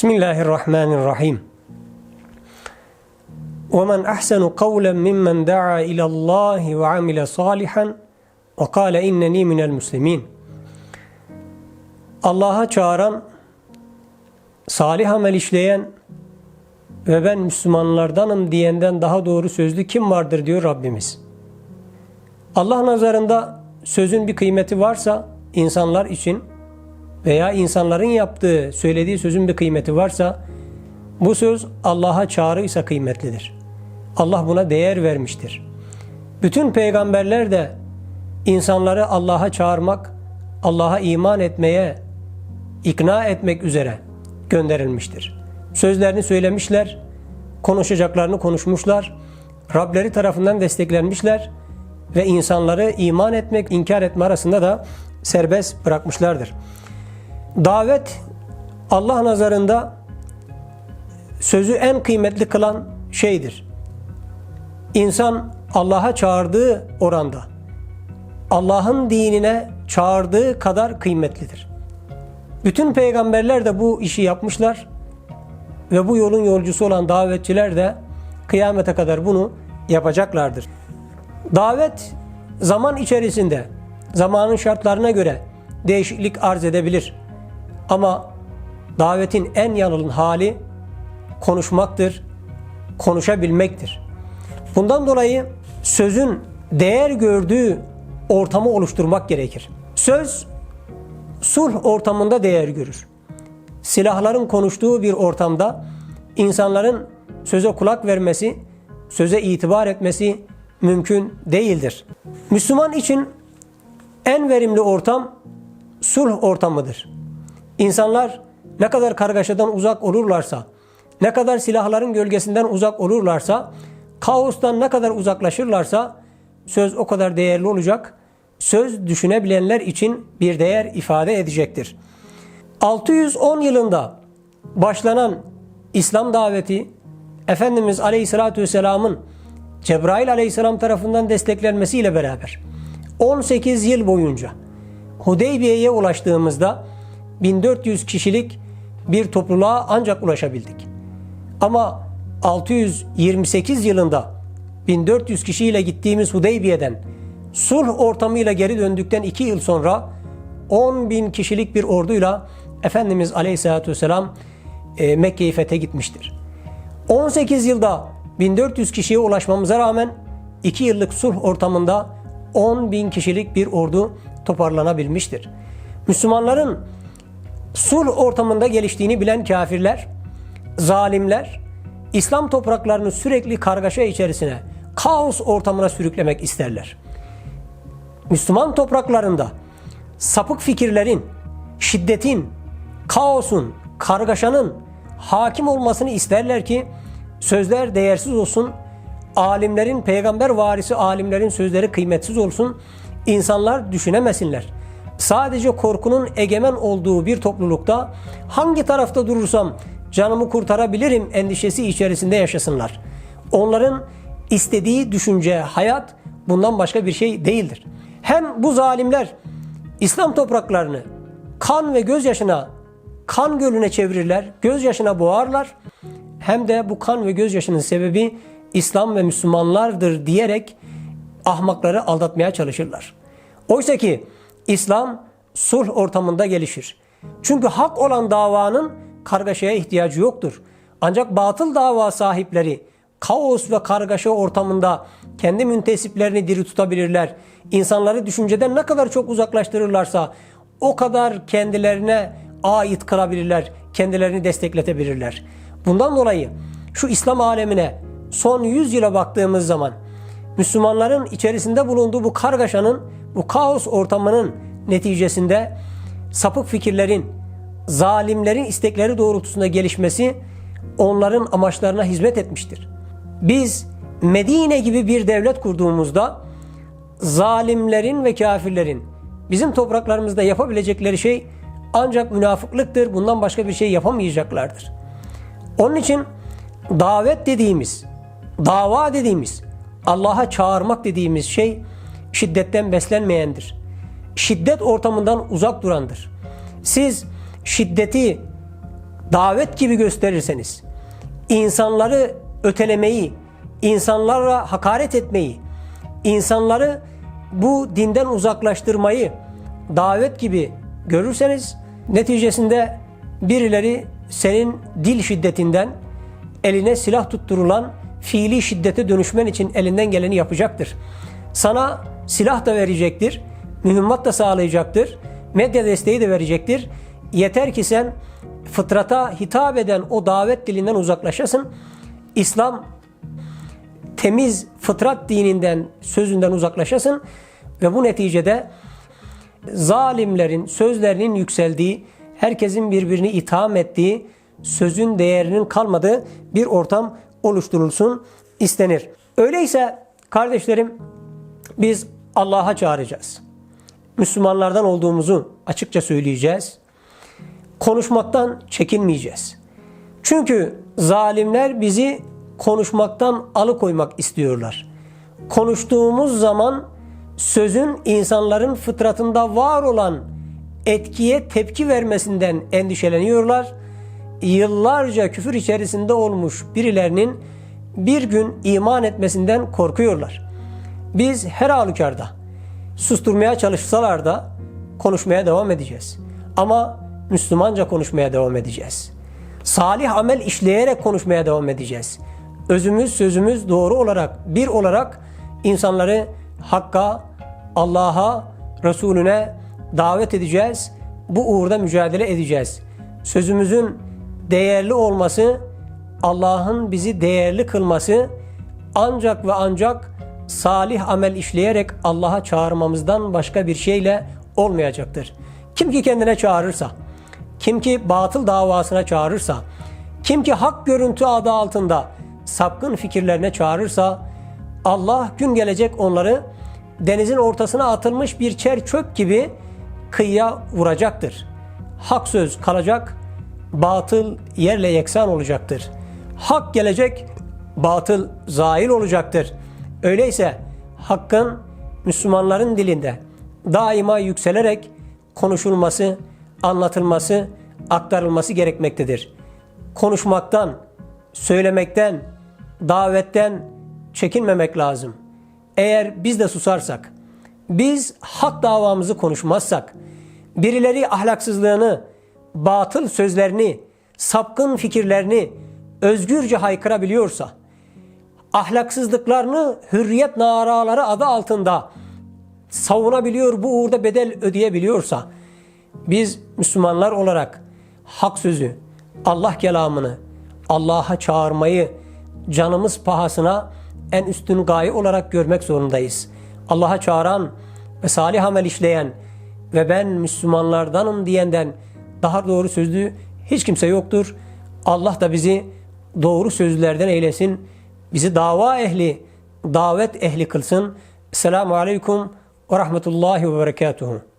Bismillahirrahmanirrahim. وَمَنْ أَحْسَنُ قَوْلًا مِمَّنْ دَعَا إِلَى اللّٰهِ وَعَمِلَ صَالِحًا وَقَالَ اِنَّنِي مِنَ الْمُسْلِمِينَ Allah'a çağıran, salih amel işleyen ve ben Müslümanlardanım diyenden daha doğru sözlü kim vardır diyor Rabbimiz. Allah nazarında sözün bir kıymeti varsa insanlar için veya insanların yaptığı, söylediği sözün bir kıymeti varsa bu söz Allah'a çağrıysa kıymetlidir. Allah buna değer vermiştir. Bütün peygamberler de insanları Allah'a çağırmak, Allah'a iman etmeye, ikna etmek üzere gönderilmiştir. Sözlerini söylemişler, konuşacaklarını konuşmuşlar, Rableri tarafından desteklenmişler ve insanları iman etmek, inkar etme arasında da serbest bırakmışlardır. Davet Allah nazarında sözü en kıymetli kılan şeydir. İnsan Allah'a çağırdığı oranda Allah'ın dinine çağırdığı kadar kıymetlidir. Bütün peygamberler de bu işi yapmışlar ve bu yolun yolcusu olan davetçiler de kıyamete kadar bunu yapacaklardır. Davet zaman içerisinde zamanın şartlarına göre değişiklik arz edebilir. Ama davetin en yalın hali konuşmaktır, konuşabilmektir. Bundan dolayı sözün değer gördüğü ortamı oluşturmak gerekir. Söz sulh ortamında değer görür. Silahların konuştuğu bir ortamda insanların söze kulak vermesi, söze itibar etmesi mümkün değildir. Müslüman için en verimli ortam sulh ortamıdır. İnsanlar ne kadar kargaşadan uzak olurlarsa, ne kadar silahların gölgesinden uzak olurlarsa, kaostan ne kadar uzaklaşırlarsa söz o kadar değerli olacak. Söz düşünebilenler için bir değer ifade edecektir. 610 yılında başlanan İslam daveti Efendimiz Aleyhisselatü Vesselam'ın Cebrail Aleyhisselam tarafından desteklenmesiyle beraber 18 yıl boyunca Hudeybiye'ye ulaştığımızda 1400 kişilik bir topluluğa ancak ulaşabildik. Ama 628 yılında 1400 kişiyle gittiğimiz Hudeybiye'den sulh ortamıyla geri döndükten 2 yıl sonra 10 bin kişilik bir orduyla Efendimiz Aleyhisselatü Vesselam e, Mekke'yi fethe gitmiştir. 18 yılda 1400 kişiye ulaşmamıza rağmen 2 yıllık sulh ortamında 10 bin kişilik bir ordu toparlanabilmiştir. Müslümanların sulh ortamında geliştiğini bilen kafirler, zalimler, İslam topraklarını sürekli kargaşa içerisine, kaos ortamına sürüklemek isterler. Müslüman topraklarında sapık fikirlerin, şiddetin, kaosun, kargaşanın hakim olmasını isterler ki sözler değersiz olsun, alimlerin, peygamber varisi alimlerin sözleri kıymetsiz olsun, insanlar düşünemesinler. Sadece korkunun egemen olduğu bir toplulukta hangi tarafta durursam canımı kurtarabilirim endişesi içerisinde yaşasınlar. Onların istediği düşünce, hayat bundan başka bir şey değildir. Hem bu zalimler İslam topraklarını kan ve gözyaşına, kan gölüne çevirirler, gözyaşına boğarlar. Hem de bu kan ve gözyaşının sebebi İslam ve Müslümanlardır diyerek ahmakları aldatmaya çalışırlar. Oysa ki İslam sulh ortamında gelişir. Çünkü hak olan davanın kargaşaya ihtiyacı yoktur. Ancak batıl dava sahipleri kaos ve kargaşa ortamında kendi müntesiplerini diri tutabilirler. İnsanları düşünceden ne kadar çok uzaklaştırırlarsa o kadar kendilerine ait kılabilirler, kendilerini destekletebilirler. Bundan dolayı şu İslam alemine son 100 yıla baktığımız zaman Müslümanların içerisinde bulunduğu bu kargaşanın, bu kaos ortamının neticesinde sapık fikirlerin, zalimlerin istekleri doğrultusunda gelişmesi onların amaçlarına hizmet etmiştir. Biz Medine gibi bir devlet kurduğumuzda zalimlerin ve kafirlerin bizim topraklarımızda yapabilecekleri şey ancak münafıklıktır. Bundan başka bir şey yapamayacaklardır. Onun için davet dediğimiz, dava dediğimiz, Allah'a çağırmak dediğimiz şey şiddetten beslenmeyendir. Şiddet ortamından uzak durandır. Siz şiddeti davet gibi gösterirseniz, insanları ötelemeyi, insanlara hakaret etmeyi, insanları bu dinden uzaklaştırmayı davet gibi görürseniz neticesinde birileri senin dil şiddetinden eline silah tutturulan fiili şiddete dönüşmen için elinden geleni yapacaktır. Sana silah da verecektir, mühimmat da sağlayacaktır, medya desteği de verecektir. Yeter ki sen fıtrata hitap eden o davet dilinden uzaklaşasın. İslam temiz fıtrat dininden, sözünden uzaklaşasın ve bu neticede zalimlerin sözlerinin yükseldiği, herkesin birbirini itham ettiği, sözün değerinin kalmadığı bir ortam oluşturulsun istenir. Öyleyse kardeşlerim biz Allah'a çağıracağız. Müslümanlardan olduğumuzu açıkça söyleyeceğiz. Konuşmaktan çekinmeyeceğiz. Çünkü zalimler bizi konuşmaktan alıkoymak istiyorlar. Konuştuğumuz zaman sözün insanların fıtratında var olan etkiye tepki vermesinden endişeleniyorlar. Yıllarca küfür içerisinde olmuş birilerinin bir gün iman etmesinden korkuyorlar. Biz her halükarda susturmaya çalışsalar da konuşmaya devam edeceğiz. Ama Müslümanca konuşmaya devam edeceğiz. Salih amel işleyerek konuşmaya devam edeceğiz. Özümüz sözümüz doğru olarak bir olarak insanları Hakka, Allah'a, Resulüne davet edeceğiz. Bu uğurda mücadele edeceğiz. Sözümüzün değerli olması, Allah'ın bizi değerli kılması ancak ve ancak salih amel işleyerek Allah'a çağırmamızdan başka bir şeyle olmayacaktır. Kim ki kendine çağırırsa, kim ki batıl davasına çağırırsa, kim ki hak görüntü adı altında sapkın fikirlerine çağırırsa Allah gün gelecek onları denizin ortasına atılmış bir çer çöp gibi kıyıya vuracaktır. Hak söz kalacak, batıl yerle yeksan olacaktır. Hak gelecek, batıl zail olacaktır. Öyleyse hakkın Müslümanların dilinde daima yükselerek konuşulması, anlatılması, aktarılması gerekmektedir. Konuşmaktan, söylemekten, davetten çekinmemek lazım. Eğer biz de susarsak, biz hak davamızı konuşmazsak, birileri ahlaksızlığını, batıl sözlerini, sapkın fikirlerini özgürce haykırabiliyorsa, ahlaksızlıklarını hürriyet naraları adı altında savunabiliyor, bu uğurda bedel ödeyebiliyorsa, biz Müslümanlar olarak hak sözü, Allah kelamını, Allah'a çağırmayı canımız pahasına en üstün gaye olarak görmek zorundayız. Allah'a çağıran ve salih amel işleyen ve ben Müslümanlardanım diyenden daha doğru sözlü hiç kimse yoktur. Allah da bizi doğru sözlerden eylesin. Bizi dava ehli, davet ehli kılsın. Selamun Aleyküm ve Rahmetullahi ve Berekatuhu.